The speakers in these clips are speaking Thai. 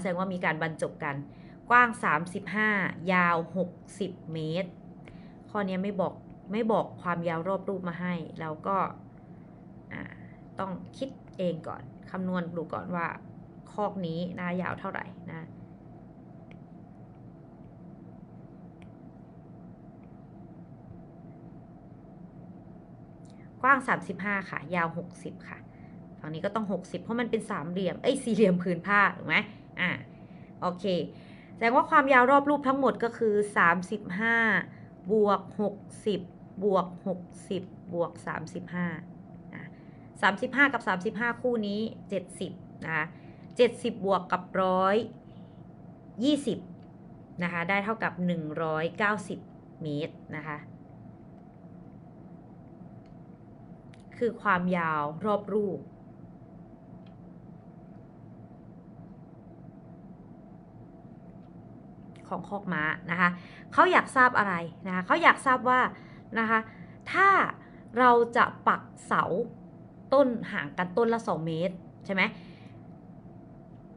แสดงว่ามีการบรรจบกัน กว้าง 35 ยาว 60 เมตร ข้อนี้ไม่บอกไม่บอกความยาวรอบรูปมาให้ เราก็ต้องคิดเองก่อนคำนวณดูก่อนว่าคอกนี้นะยาวเท่าไหร่นะกว้าง 35 ค่ะ ยาว 60 ค่ะ ฝั่งนี้ก็ต้อง 60 เพราะมันเป็นสามเหลี่ยม เอ้ย สี่เหลี่ยมผืนผ้า ถูกไหม อ่าโอเค แสดงว่าความยาวรอบรูปทั้งหมดก็คือ 35 บวก 60 บวก 60 บวก 35นะ35 กับ 35 คู่นี้ 70 นะคะ70 บวกกับ 120 นะคะ ได้เท่ากับ 190 เมตรนะคะ คือความยาวรอบรูป ของคอกม้านะคะเขาอยากทราบอะไรนะคะเขาอยากทราบว่านะคะถ้าเราจะปักเสาต้นห่างกันต้นละ 2 เมตรใช่ไหม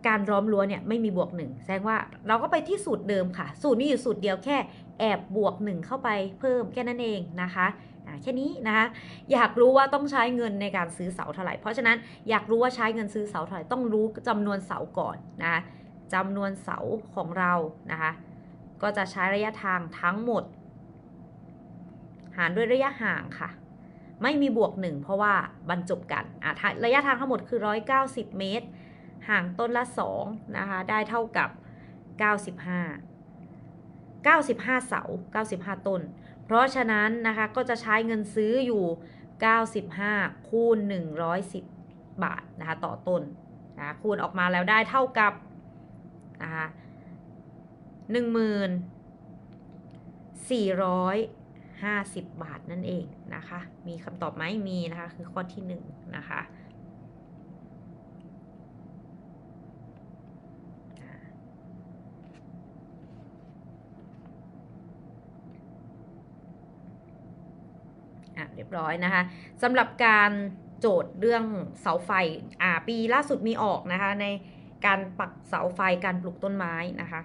การล้อมรั้วเนี่ยไม่มีบวก1แสดงว่าเราก็ไปที่สูตรเดิมค่ะ สูตรนี้อยู่สูตรเดียวแค่แอบบวก1เข้าไปเพิ่มแค่นั้นเองนะคะแค่นี้นะคะอยากรู้ว่าต้องใช้เงินในการซื้อเสาเท่าไหร่เพราะฉะนั้นอยากรู้ว่าใช้เงินซื้อเสาเท่าไหร่ต้องรู้จำนวนเสาก่อนนะคะ จำนวนเสาของเรานะคะ ก็จะใช้ระยะทางทั้งหมด หารด้วยระยะห่างค่ะ ไม่มีบวก 1 เพราะว่าบรรจบกันอะระยะทางทั้งหมดคือ 190 เมตร ห่างต้นละ2นะคะ ได้เท่ากับ 95 95 เสา 95 ต้น เพราะฉะนั้นนะคะ ก็จะใช้เงินซื้ออยู่ 95 คูณ 110 บาทนะคะ ต่อต้นนะคูณออกมาแล้วได้เท่ากับ นะคะหนึ่งหมื่นสี่ร้อยห้าสิบบาทนั่นเองนะคะ มีคำตอบไหมมีนะคะ คือข้อที่หนึ่งนะคะอ่าอะเรียบร้อยนะคะสำหรับการโจทย์เรื่องเสาไฟ อ่า ปีล่าสุดมีออกนะคะใน การปักเสาไฟการปลูกต้นไม้นะคะ